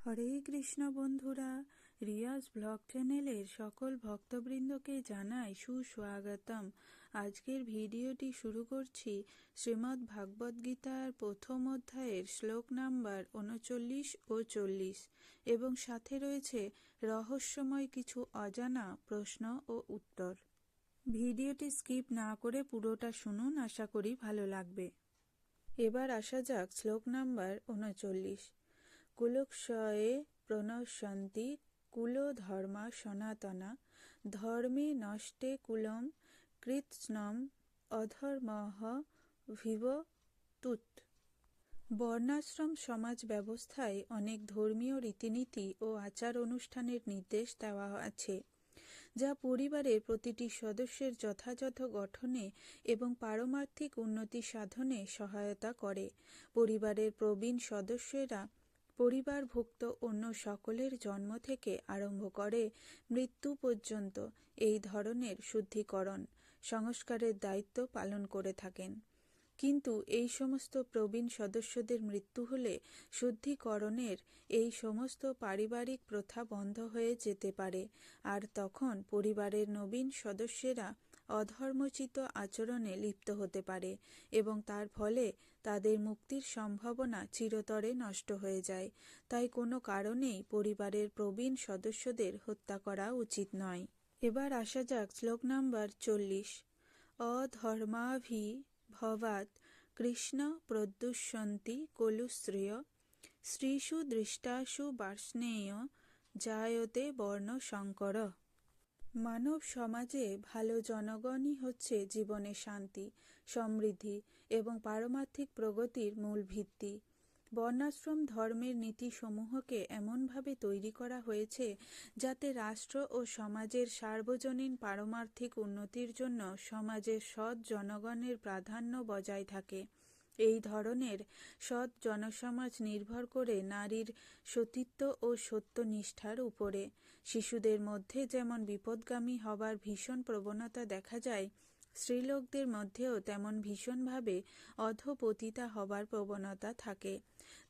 হরে কৃষ্ণ বন্ধুরা, রিয়াজ ব্লগ চ্যানেলের সকল ভক্তবৃন্দকে জানাই সুস্বাগতম। আজকের ভিডিওটি শুরু করছি শ্রীমদ্ ভাগবত গীতার প্রথম অধ্যায়ের শ্লোক নাম্বার উনচল্লিশ ও চল্লিশ এবং সাথে রয়েছে রহস্যময় কিছু অজানা প্রশ্ন ও উত্তর। ভিডিওটি স্কিপ না করে পুরোটা শুনুন, আশা করি ভালো লাগবে। এবার আসা যাক শ্লোক নাম্বার উনচল্লিশ। কুলক্ষয়ে প্রণশন্তি কুলধর্মা সনাতনা, ধর্মে নষ্টে কুলম কৃৎস্নম অধর্মহ ভিব তুত বর্ণাশ্রম সমাজ ব্যবস্থায় অনেক ধর্মীয় রীতিনীতি ও আচার অনুষ্ঠানের নির্দেশ দেওয়া আছে, যা পরিবারের প্রতিটি সদস্যের যথাযথ গঠনে এবং পারমার্থিক উন্নতি সাধনে সহায়তা করে। পরিবারের প্রবীণ সদস্যরা পরিবারভুক্ত অন্য সকলের জন্ম থেকে আরম্ভ করে মৃত্যু পর্যন্ত এই ধরনের শুদ্ধিকরণ সংস্কারের দায়িত্ব পালন করে থাকেন। কিন্তু এই সমস্ত প্রবীণ সদস্যদের মৃত্যু হলে শুদ্ধিকরণের এই সমস্ত পারিবারিক প্রথা বন্ধ হয়ে যেতে পারে। আর তখন পরিবারের নবীন সদস্যেরা অধর্মচিত আচরণে লিপ্ত হতে পারে এবং তার ফলে তাদের মুক্তির সম্ভাবনা চিরতরে নষ্ট হয়ে যায়। তাই কোনো কারণেই পরিবারের প্রবীণ সদস্যদের হত্যা করা উচিত নয়। এবার আসা যাক শ্লোক নাম্বার চল্লিশ। অধর্মাভি ভবাত কৃষ্ণ প্রদ্যুষন্তি কলুশ্রিয় শ্রীষু দৃষ্টাসু বার্ষ্ণেয় জায়তে বর্ণ শঙ্কর মানব সমাজে ভালো জনগণই হচ্ছে জীবনের শান্তি, সমৃদ্ধি এবং পারমার্থিক প্রগতির মূল ভিত্তি। বর্ণাশ্রম ধর্মের নীতিসমূহকে এমনভাবে তৈরি করা হয়েছে যাতে রাষ্ট্র ও সমাজের সার্বজনীন পারমার্থিক উন্নতির জন্য সমাজের সৎ জনগণের প্রাধান্য বজায় থাকে। এই ধরনের সৎ জনসমাজ নির্ভর করে নারীর সতীত্ব ও সত্যনিষ্ঠার উপরে। শিশুদের মধ্যে যেমন বিপদগামী হবার ভীষণ প্রবণতা দেখা যায়, স্ত্রীলোকদের মধ্যেও তেমন ভীষণভাবে অধপতিতা হবার প্রবণতা থাকে।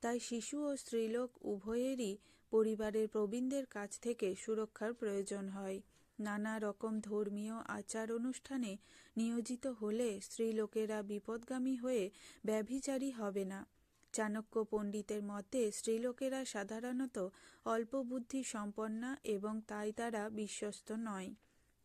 তাই শিশু ও স্ত্রীলোক উভয়েরই পরিবারের প্রবীণদের কাছ থেকে সুরক্ষার প্রয়োজন হয়। নানা রকম ধর্মীয় আচার অনুষ্ঠানে নিয়োজিত হলে স্ত্রীলোকেরা বিপদগামী হয়ে ব্যভিচারী হবে না। চাণক্য পণ্ডিতের মতে, স্ত্রীলোকেরা সাধারণত অল্প বুদ্ধি সম্পন্না এবং তাই তারা বিশ্বস্ত নয়।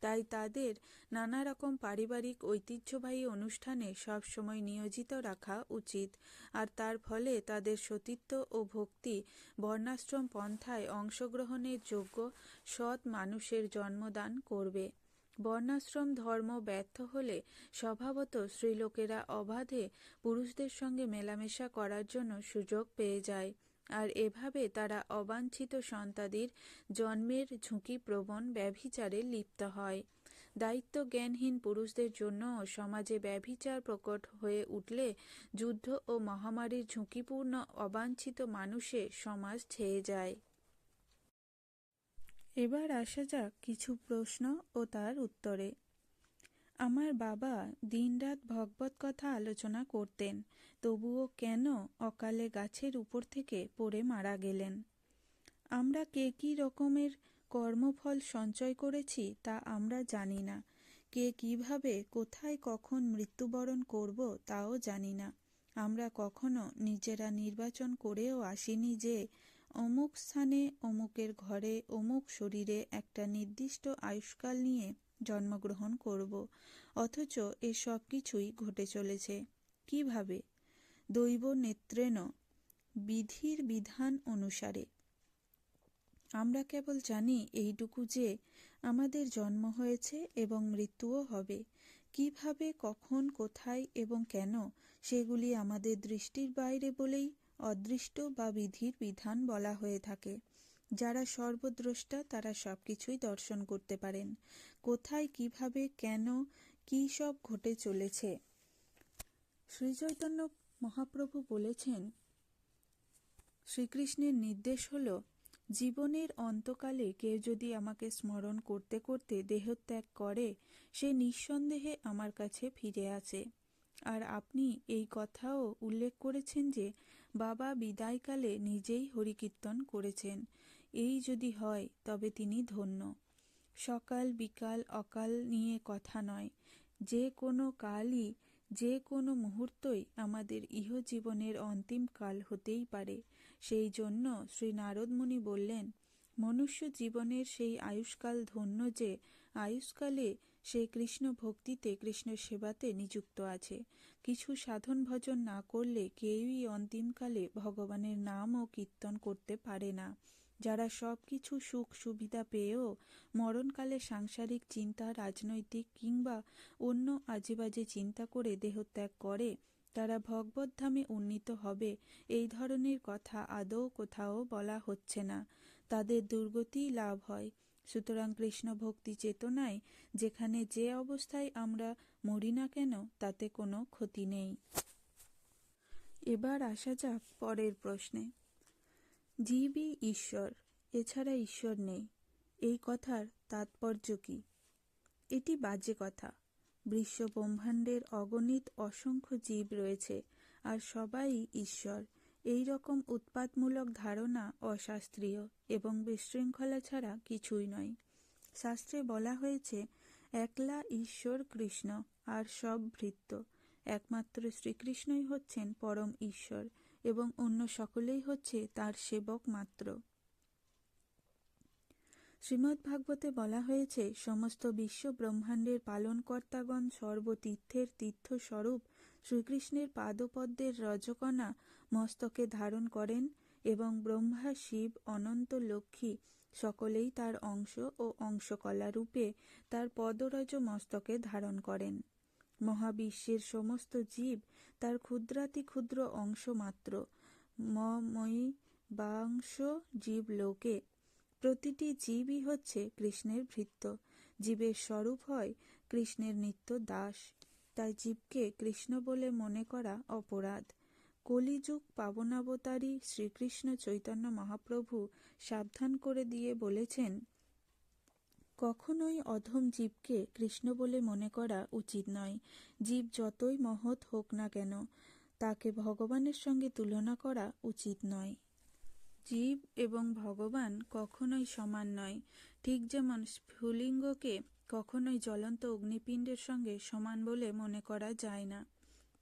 তাই তাদের নানা রকম পারিবারিক ঐতিহ্যবাহী অনুষ্ঠানে সবসময় নিয়োজিত রাখা উচিত। আর তার ফলে তাদের সতীত্ব ও ভক্তি বর্ণাশ্রম পন্থায় অংশগ্রহণের যোগ্য সৎ মানুষের জন্মদান করবে। বর্ণাশ্রম ধর্ম ব্যর্থ হলে স্বভাবত স্ত্রীলোকেরা অবাধে পুরুষদের সঙ্গে মেলামেশা করার জন্য সুযোগ পেয়ে যায়। আর এভাবে তারা অবাঞ্ছিত সন্তাদির জন্মের ঝুঁকিপ্রবণ ব্যভিচারে লিপ্ত হয়। দায়িত্ব জ্ঞানহীন পুরুষদের জন্য সমাজে ব্যভিচার প্রকট হয়ে উঠলে যুদ্ধ ও মহামারীর ঝুঁকিপূর্ণ অবাঞ্ছিত মানুষে সমাজ ছেয়ে যায়। এবার আসা যাক কিছু প্রশ্ন ও তার উত্তরে। আমার বাবা দিনরাত ভগবত কথা আলোচনা করতেন, তবুও কেন অকালে গাছের উপর থেকে পড়ে মারা গেলেন? আমরা কে কী রকমের কর্মফল সঞ্চয় করেছি তা আমরা জানি না। কে কীভাবে, কোথায় কখন মৃত্যুবরণ করব তাও জানি না। আমরা কখনো নিজেরা নির্বাচন করেও আসিনি যে অমুক স্থানে অমুকের ঘরে অমুক শরীরে একটা নির্দিষ্ট আয়ুষ্কাল নিয়ে জন্মগ্রহণ করব। অথচ এ সব কিছুই ঘটে চলেছে। কীভাবে? দৈব নেত্রেণ বিধির বিধান অনুসারে। আমরা কেবল জানি এইটুকু যে আমাদের জন্ম হয়েছে এবং মৃত্যুও হবে। কীভাবে, কখন, কোথায় এবং কেন সেগুলি আমাদের দৃষ্টির বাইরে বলেই অদৃষ্ট বা বিধির বিধান বলা হয়ে থাকে। যারা সর্বদ্রষ্টা তারা সব কিছুই দর্শন করতে পারেন। কোথায়, কীভাবে, কেন, কি সব ঘটে চলেছে। শ্রীচৈতন্য মহাপ্রভু বলেছেন, শ্রীকৃষ্ণের নির্দেশ হল, জীবনের অন্তকালে কেউ যদি আমাকে স্মরণ করতে করতে দেহত্যাগ করে, সে নিঃসন্দেহে আমার কাছে ফিরে আসে। আর আপনি এই কথাও উল্লেখ করেছেন যে, বাবা বিদায়কালে নিজেই হরিকীর্তন করেছেন। এই যদি হয়, তবে তিনি ধন্য। সকাল, বিকাল, অকাল নিয়ে কথা নয়। যে কোনো কালই, যে কোনো মুহূর্তই আমাদের ইহজীবনের অন্তিম কাল হতেই পারে। সেই জন্য শ্রী নারদমুনি বললেন, মনুষ্য জীবনের সেই আয়ুষ্কাল ধন্য যে, আয়ুষ্কালে সে কৃষ্ণ ভক্তিতে, কৃষ্ণ সেবাতে নিযুক্ত আছে। কিছু সাধন ভজন না করলে কেউই অন্তিমকালে ভগবানের নাম ও কীর্তন করতে পারে না। যারা সব কিছু সুখ সুবিধা পেয়েও মরণকালে সাংসারিক চিন্তা, রাজনৈতিক কিংবা অন্য আজেবাজে চিন্তা করে দেহত্যাগ করে, তারা ভগবদ্ধামে উন্নীত হবে এই ধরনের কথা আদৌ কোথাও বলা হচ্ছে না। তাদের দুর্গতিই লাভ হয়। সুতরাং কৃষ্ণ ভক্তি চেতনায় যেখানে যে অবস্থায় আমরা মরি না কেন, তাতে কোনো ক্ষতি নেই। এবার আসা যাক পরের প্রশ্নে। জীবই ঈশ্বর, এছাড়া ঈশ্বর নেই। এই কথার তাৎপর্য কি? এটি বাজে কথা। ব্রহ্মাণ্ডের অগণিত অসংখ্য জীব রয়েছে, আর সবাই ঈশ্বর। এই রকম উৎপাতমূলক ধারণা অশাস্ত্রীয় এবং বিশৃঙ্খলা ছাড়া কিছুই নয়। শাস্ত্রে বলা হয়েছে, একলা ঈশ্বর কৃষ্ণ, আর সব ভৃত্য। একমাত্র শ্রীকৃষ্ণই হচ্ছেন পরম ঈশ্বর। এবং অন্য সকলেই হচ্ছে তার সেবক মাত্র। শ্রীমদ্ ভাগবতে বলা হয়েছে, সমস্ত বিশ্ব ব্রহ্মাণ্ডের পালনকর্তাগণ সর্বতীর্থের তীর্থস্বরূপ শ্রীকৃষ্ণের পাদপদ্মের রজকণা মস্তকে ধারণ করেন এবং ব্রহ্মা, শিব, অনন্ত লক্ষ্মী সকলেই তার অংশ ও অংশকলা রূপে তার পদরজ মস্তকে ধারণ করেন। মহাবিশ্বের সমস্ত জীব তার ক্ষুদ্রাতি ক্ষুদ্র অংশ মাত্র। ময়ী, বাংশ, জীব লোকে। প্রতিটি জীবই হচ্ছে কৃষ্ণের ভৃত্য। জীবের স্বরূপ হয় কৃষ্ণের নিত্য দাস। তাই জীবকে কৃষ্ণ বলে মনে করা অপরাধ। কলিযুগ পাবনাবতারী শ্রীকৃষ্ণ চৈতন্য মহাপ্রভু সাবধান করে দিয়ে বলেছেন কখনোই অধম জীবকে কৃষ্ণ বলে মনে করা উচিত নয়। জীব যতই মহৎ হোক না কেন, তাকে ভগবানের সঙ্গে তুলনা করা উচিত নয়। জীব এবং ভগবান কখনোই সমান নয়। ঠিক যেমন স্ফুলিঙ্গকে কখনোই জ্বলন্ত অগ্নিপিণ্ডের সঙ্গে সমান বলে মনে করা যায় না।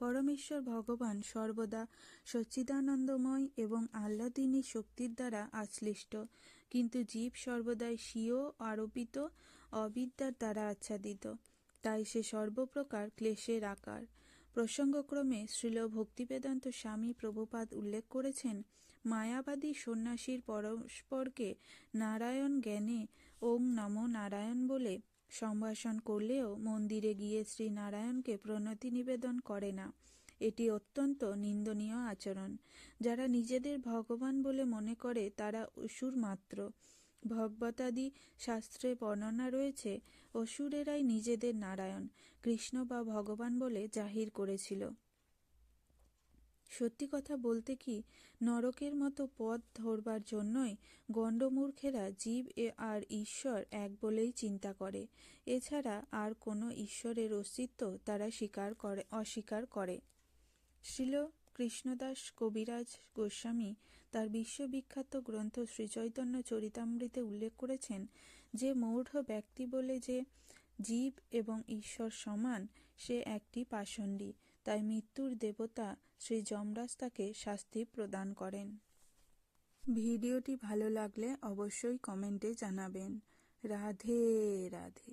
পরমেশ্বর ভগবান সর্বদা সচ্চিদানন্দময় এবং আহ্লাদিনী শক্তির দ্বারা আশ্লিষ্ট কিন্তু জীব সর্বদাই স্বীয়, আরোপিত, অবিদ্যার দ্বারা আচ্ছাদিত। তাই সে সর্বপ্রকার ক্লেশের আকার। প্রসঙ্গক্রমে শ্রীল ভক্তিবেদান্ত স্বামী প্রভুপাদ উল্লেখ করেছেন, মায়াবাদী সন্ন্যাসীর পরস্পরকে নারায়ণ জ্ঞানে ওং নম নারায়ণ বলে সম্ভাষণ করলেও মন্দিরে গিয়ে শ্রীনারায়ণকে প্রণতি নিবেদন করে না। এটি অত্যন্ত নিন্দনীয় আচরণ। যারা নিজেদের ভগবান বলে মনে করে, তারা অসুর মাত্র। ভগবতাদি শাস্ত্রে বর্ণনা রয়েছে, অসুরেরাই নিজেদের নারায়ণ। কৃষ্ণ বা ভগবান বলে জাহির করেছিল। সত্যি কথা বলতে কি, নরকের মতো পথ ধরবার জন্যই গণ্ডমূর্খেরা জীব এ আর ঈশ্বর এক বলেই চিন্তা করে। এছাড়া আর কোনো ঈশ্বরের অস্তিত্ব তারা স্বীকার করে, অস্বীকার করে। শিল কৃষ্ণদাস কবিরাজ গোস্বামী তার বিশ্ববিখ্যাত গ্রন্থ শ্রীচৈতন্য চরিতামৃতে উল্লেখ করেছেন যে, মূঢ় ব্যক্তি বলে যে, জীব এবং ঈশ্বর সমান, সে একটি পাষণ্ডী। তাই মৃত্যুর দেবতা শ্রী যমরাজ তাকে শাস্তি প্রদান করেন। ভিডিওটি ভালো লাগলে অবশ্যই কমেন্টে জানাবেন। রাধে রাধে।